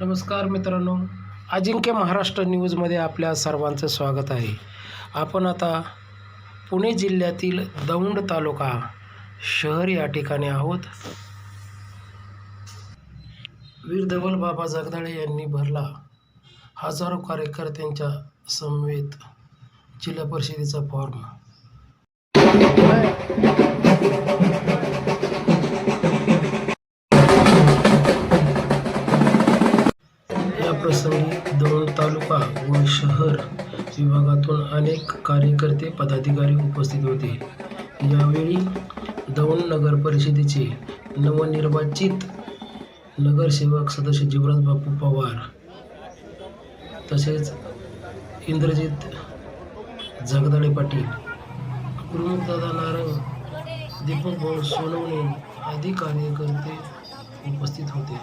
नमस्कार मित्रांनो अजिंक्य महाराष्ट्र न्यूजमध्ये आपल्या सर्वांचं स्वागत आहे. आपण आता पुणे जिल्ह्यातील दौंड तालुका शहर या ठिकाणी आहोत. वीर धवल बाबा जगदाळे यांनी भरला हजारो कार्यकर्त्यांच्या समवेत जिल्हा परिषदेचा फॉर्म याप्रसंगी दौंड तालुका व शहर विभागातून अनेक कार्यकर्ते पदाधिकारी उपस्थित होते. यावेळी दौंड नगर परिषदेचे नवनिर्वाचित नगरसेवक सदस्य जीवराज बापू पवार तसेच इंद्रजित जगदाळे पाटील गुरुमुखदादा नारंग दीपक भाऊ सोनवणे आदी कार्यकर्ते उपस्थित होते.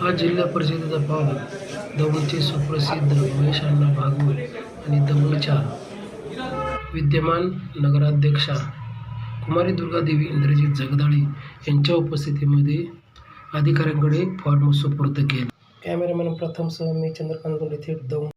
हा जिल्हा परिषदेचा भाग दौंडचे सुप्रसिद्ध महेश अण्णा भागवत आणि दौंडच्या विद्यमान नगराध्यक्षा कुमारी दुर्गादेवी इंद्रजित जगदाळे यांच्या उपस्थितीमध्ये अधिकाऱ्यांकडे फॉर्म सुपूर्द केला. कॅमेरामॅन प्रथमसह मी चंद्रकांत थेट दौंड